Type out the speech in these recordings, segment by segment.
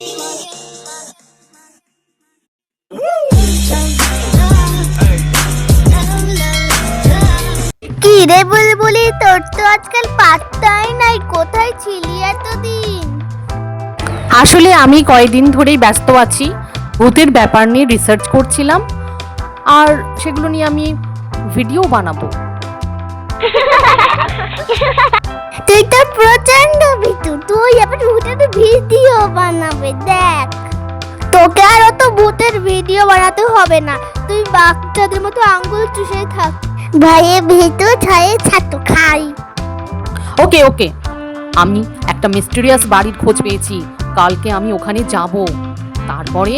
কি রে বুলবুলি তোর তো আজকাল পাত্তাই নাই। কোথায় ছিলি এতদিন? আসলে আমি কয়েকদিন ধরেই ব্যস্ত আছি। ভূতের ব্যাপার নিয়ে রিসার্চ করছিলাম। আর সেগুলো নিয়ে আমি ভিডিও বানাবো। তুই তো প্রচণ্ড ভিতু তুই আবার ভূতের ভিডিও বানাবে, দেখ। তোকে আর অত ভূতের ভিডিও বানাতে হবে না। তুই বাচ্চাদের মতো আঙ্গুল চুষে থাক। ভাইয়ে ভিতু, ছায়ে ছাতু, খাই। ওকে ওকে আমি একটা মিস্টেরিয়াস বাড়ির খোঁজ পেয়েছি। কালকে আমি ওখানে যাব। তারপরে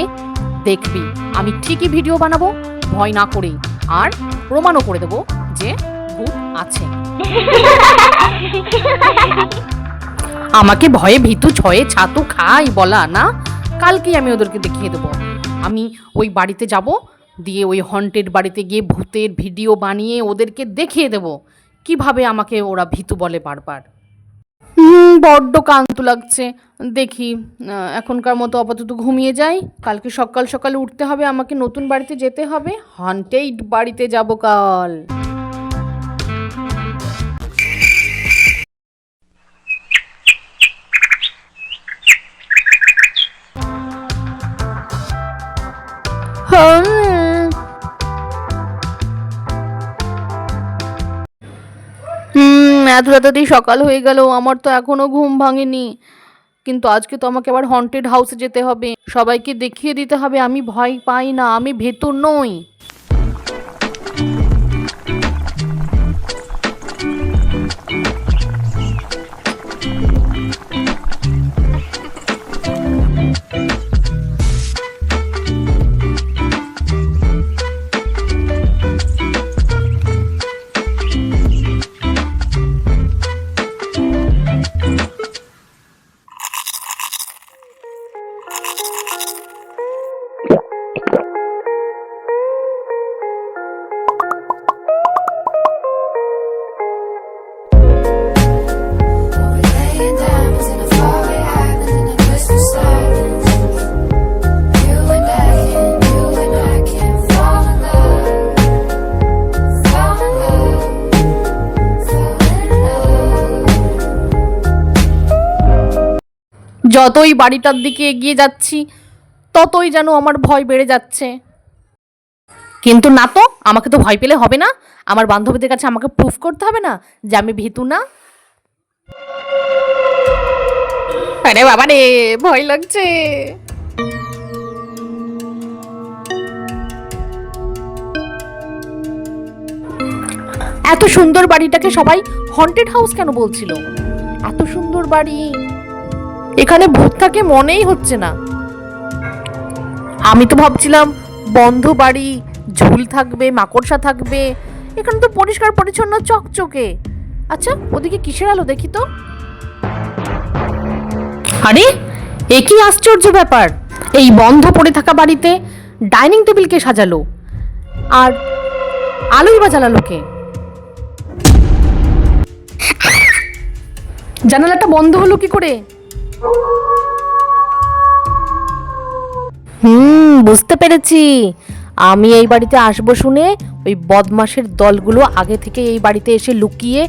দেখবি। আমি ঠিকই ভিডিও বানাবো, ভয় না করেই আর প্রমাণও করে দেবো যে আছে। আমাকে ভয়ে ভীতু ছয়ে ছাতু খাই বলা না, কালকেই আমি ওদেরকে দেখিয়ে দেবো। আমি ওই বাড়িতে যাব, দিয়ে ওই হন্টেড বাড়িতে গিয়ে ভূতের ভিডিও বানিয়ে ওদেরকে দেখিয়ে দেব, কীভাবে আমাকে ওরা ভীতু বলে বারবার। বড্ড কান্তু লাগছে। দেখি এখনকার মতো আপাতত ঘুমিয়ে যাই। কালকে সকাল সকাল উঠতে হবে, আমাকে নতুন বাড়িতে যেতে হবে। হন্টেড বাড়িতে যাব কাল। হুম এত রাতাতেই সকাল হয়ে গেল, আমার তো এখনও ঘুম ভাঙেনি। কিন্তু আজকে তো আমাকে আবার হন্টেড হাউসে যেতে হবে। সবাইকে দেখিয়ে দিতে হবে, আমি ভয় পাই না, আমি ভেতর নই। যতই বাড়িটার দিকে এগিয়ে যাচ্ছি, ততই যেন আমার ভয় বেড়ে যাচ্ছে। কিন্তু না তো, আমাকে তো ভয় পেলে হবে না। আমার বান্ধবীদের কাছে আমাকে প্রুফ করতে হবে না যে আমি ভীতু না। আরে বাবা রে, ভয় লাগছে। এত সুন্দর বাড়িটাকে সবাই হন্টেড হাউস কেন বলছিল? এত সুন্দর বাড়ি। এখানে ভূত থাকে মনেই হচ্ছে না। আমি তো ভাবছিলাম, বন্ধ বাড়ি, ঝুল থাকবে, মাকড়সা থাকবে, এখানে তো পরিষ্কার পরিচ্ছন্ন চকচকে। আচ্ছা ওদিকে কিসের আলো দেখি তো? আরে, এ কি আশ্চর্য ব্যাপার। এই বন্ধ পড়ে থাকা বাড়িতে ডাইনিং টেবিলকে সাজালো? আর আলোই বা জ্বালালো কে? জানালাটা বন্ধ হলো কি করে? হুম, বুঝতে পেরেছি। আমি এই বাড়িতে আসব শুনে ওই বদমাসের দলগুলো আগে থেকে এই বাড়িতে এসে লুকিয়ে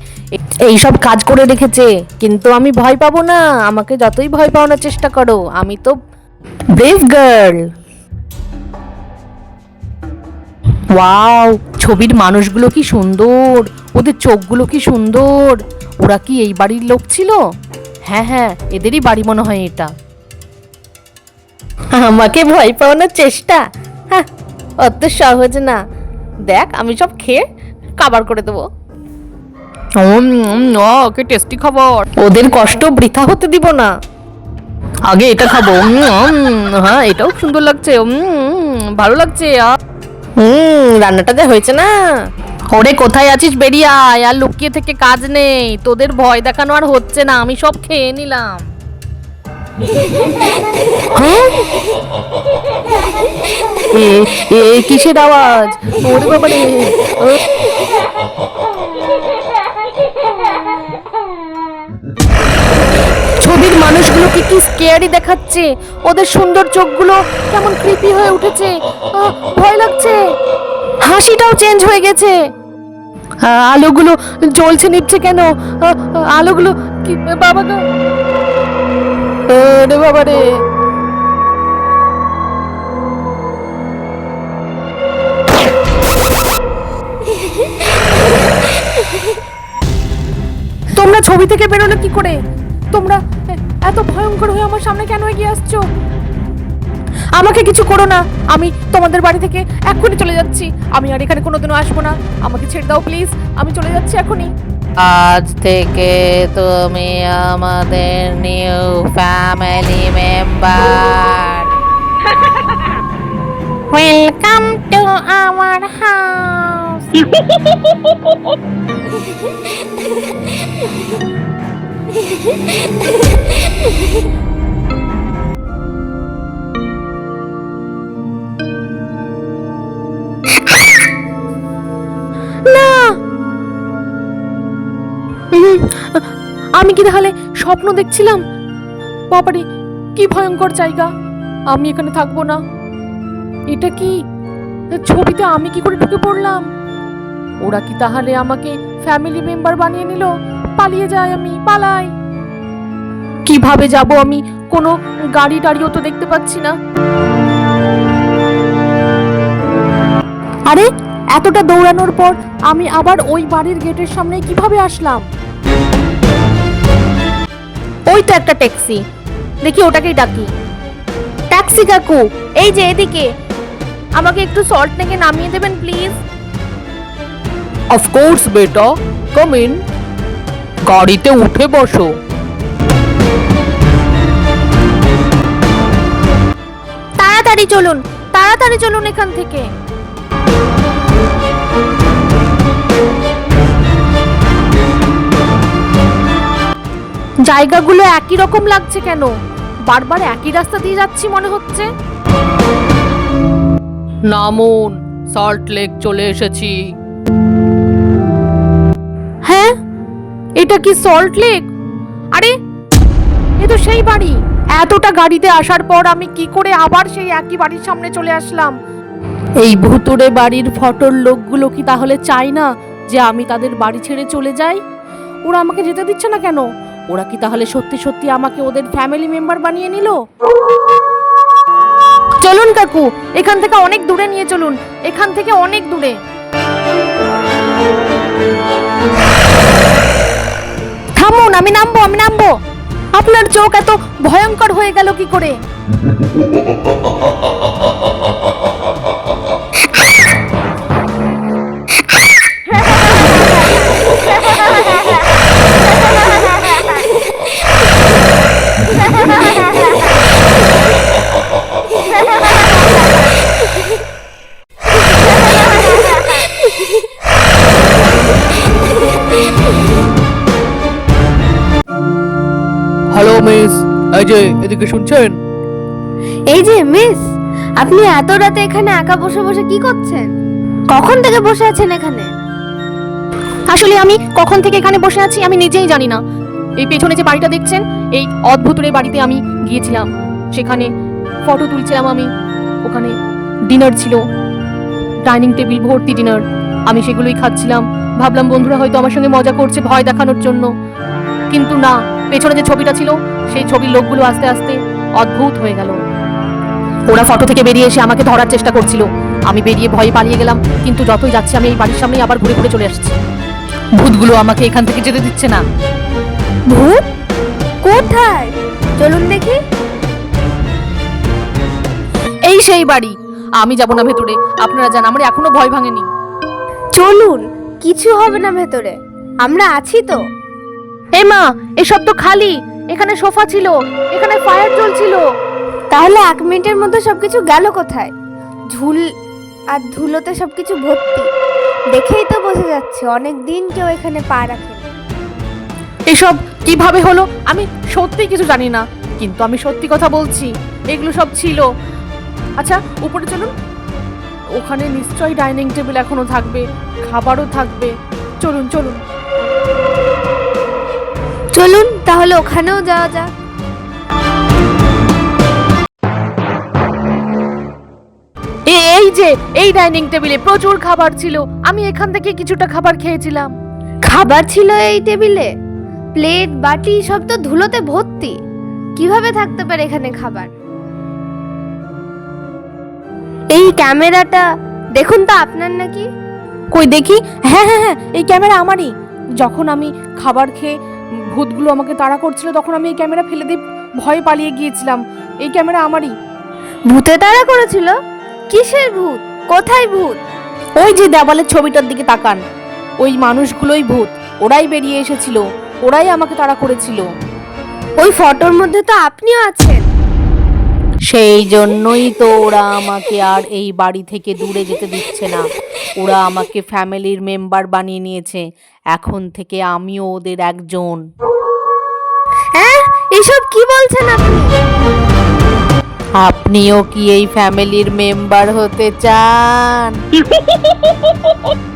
এই সব কাজ করে রেখেছে। কিন্তু আমি ভয় পাবো না। আমাকে যতই ভয় পাওয়ানোর চেষ্টা করো। আমি তো ব্রেভ গার্ল ওয়াও, ছবির মানুষগুলো কি সুন্দর। ওদের চোখগুলো কি সুন্দর। ওরা কি এই বাড়ির লোক ছিল? হ্যাঁ হ্যাঁ এদেরই বাড়ি মনে হয় এটা। আমাকে ভয় পাওয়ানোর চেষ্টা? হ্যাঁ অত সহজ না। দেখ আমি সব খেয়ে কাবার করে দেবো। কি টেস্টি খাবার। ওদের কষ্ট বৃথা হতে দিব না। আগে এটা খাব। হ্যাঁ এটাও সুন্দর লাগছে। উম, ভালো লাগছে। হুম রান্নাটা যা হয়েছে না। ওরে কোথায় আছিস বেরিয়ে আয় আর লুকিয়ে থেকে কাজ নেই। তোদের ভয় দেখানো আর হচ্ছে না আমি সব খেয়ে নিলাম? এ এ কিসের আওয়াজ? ওরে বাবা রে। ছবির মানুষগুলো আমাকে কি স্কেয়ারি দেখাচ্ছে? ওদের সুন্দর চোখগুলো কেমন ক্রিপি হয়ে উঠেছে। ভয় লাগছে। হাসিটাও চেঞ্জ হয়ে গেছে। আলোগুলো জ্বলছে, নিচ্ছে কেন? আলোগুলো কি বাবা গো। রে বাবা রে। তোমরা ছবি থেকে বেরোলে কি করে? তোমরা এত ভয়ঙ্কর হয়ে আমার সামনে কেন এগিয়ে আসছো? আমাকে কিছু করো না। আমি তোমাদের বাড়ি থেকে এক্ষুনি চলে যাচ্ছি। আমি আর এখানে কোনোদিনও আসব না। আমাকে ছেড়ে দাও প্লিজ। আমি চলে যাচ্ছি এখনই আজ থেকে তুমি আমাদের new family member. Welcome to our house না আমি কি তাহলে স্বপ্ন দেখছিলাম? বাবারে, কি ভয়ঙ্কর জায়গা। আমি এখানে থাকব না। এটা কি? ছবিতে আমি কি করে ঢুকে পড়লাম? ওরা কি তাহলে আমাকে ফ্যামিলি মেম্বার বানিয়ে নিল? পালিয়ে যাই আমি, পালাই। কীভাবে যাব আমি? কোনো গাড়ি টাড়িও তো দেখতে পাচ্ছি না। আরে, এতটা দৌড়ানোর পর আমি আবার ওই বাড়ির গেটের সামনে কীভাবে আসলাম? ওই তো একটা ট্যাক্সি। দেখি ওটাকেই ডাকি। ট্যাক্সি কাকু এই যে এদিকে। আমাকে একটু সল্ট নেকে নামিয়ে দেবেন প্লিজ অফকোর্স বেটা। কাম ইন গাড়িতে উঠে বসো। তাড়াতাড়ি চলুন তাড়াতাড়ি চলুন এখান থেকে। জায়গাগুলো একই রকম লাগছে কেন? বারবার একই রাস্তা দিয়ে যাচ্ছি মনে হচ্ছে। নামুন সল্ট লেক চলে এসেছি। হ্যাঁ? এটা কি সল্ট লেক আরে এ তো সেই বাড়ি। এতটা গাড়িতে আসার পর আমি কি করে আবার সেই একই বাড়ির সামনে চলে আসলাম? এই ভুতুড়ে বাড়ির ফটোর লোকগুলো কি তাহলে চায় না যে আমি তাদের বাড়ি ছেড়ে চলে যাই? ওরা আমাকে যেতে দিচ্ছে না কেন? ওরা কি তাহলে সত্যি সত্যি আমাকে ওদের ফ্যামিলি মেম্বার বানিয়ে নিল? চলুন কাকু, এখান থেকে অনেক দূরে নিয়ে চলুন, এখান থেকে অনেক দূরে। থামুন, আমি নামবো আমি নামবো। আপনার চোখ এত ভয়ঙ্কর হয়ে গেল কি করে? মিস। এই যে এদিকে শুনছেন? এই যে মিস আপনি এত রাতে এখানে একা বসে বসে কি করছেন? কখন থেকে বসে আছেন এখানে? আসলে আমি কখন থেকে এখানে বসে আছি আমি নিজেই জানি না। এই পেছনে যে বাড়িটা দেখছেন এই অদ্ভুতুরের বাড়িতে আমি গিয়েছিলাম। সেখানে ফটো তুলছিলাম আমি। ওখানে ডিনার ছিল। ডাইনিং টেবিল ভর্তি ডিনার আমি সেগুলোই খাচ্ছিলাম। ভাবলাম বন্ধুরা হয়তো আমার সঙ্গে মজা করছে ভয় দেখানোর জন্য। কিন্তু না পেছনে যে ছবিটা ছিল সেই ছবির লোকগুলো আস্তে আস্তে অদ্ভুত হয়ে গেল। ওরা ফটো থেকে বেরিয়ে এসে আমাকে ধরার চেষ্টা করছিল। আমি বেরিয়ে ভয়ে পালিয়ে গেলাম কিন্তু যতই যাচ্ছি আমি এই বাড়ির সামনেই আবার ঘুরে ঘুরে চলে আসছি। ভূতগুলো আমাকে এখান থেকে যেতে দিচ্ছে না। ভূত? কোথায়? চলুন দেখি। এই সেই বাড়ি। আমি যাব না ভেতরে। আপনারা জান আমার এখনও ভয় ভাঙেনি। চলুন কিছু হবে না ভেতরে। আমরা আছি তো। এ মা এসব তো খালি। এখানে সোফা ছিল এখানে ফায়ার জ্বলছিল তাহলে এক মিনিটের মধ্যে সবকিছু গেল কোথায়? ঝুল আর ধুলোতে সবকিছু ভর্তি। দেখেই তো বোঝা যাচ্ছে অনেক দিন কেউ এখানে পা রাখেনি এসব কীভাবে হলো আমি সত্যি কিছু জানি না। কিন্তু আমি সত্যি কথা বলছি এগুলো সব ছিল। আচ্ছা উপরে চলুন। ওখানে নিশ্চয়ই ডাইনিং টেবিল এখনও থাকবে খাবারও থাকবে। চলুন চলুন। চলুন তাহলে ওখানেও যাওয়া যাক। এই যে এই ডাইনিং টেবিলে প্রচুর খাবার ছিল। আমি এখান থেকে কিছুটা খাবার খেয়েছিলাম। খাবার ছিল এই টেবিলে? প্লেট বাটি সব তো ধুলোতে ভর্তি। কীভাবে থাকতে পারে এখানে খাবার? এই ক্যামেরাটা দেখুন তো আপনার নাকি? কই দেখি? হ্যাঁ হ্যাঁ হ্যাঁ এই ক্যামেরা আমারই। যখন আমি খাবার খেয়ে ভূতগুলো আমাকে তাড়া করছিল তখন আমি এই ক্যামেরা ফেলে দিয়ে ভয়ে পালিয়ে গিয়েছিলাম। এই ক্যামেরা আমারই। ভূতে তাড়া করেছিল? কিসের ভূত? কোথায় ভূত? ওই যে দেওয়ালের ছবিটার দিকে তাকান। ওই মানুষগুলোই ভূত। ওরাই বেরিয়ে এসেছিল। ওরাই আমাকে তাড়া করেছিল। ওই ফটোর মধ্যে তো আপনিও আছেন। সেই জন্যই তো ওরা আমাকে আর এই বাড়ি থেকে দূরে যেতে দিচ্ছে না। ওরা আমাকে ফ্যামিলির মেম্বার বানিয়ে নিয়েছে। এখন থেকে আমিও ওদের একজন। হ্যাঁ? এসব কি বলছেন আপনি? আপনিও কি এই ফ্যামিলির মেম্বার হতে চান?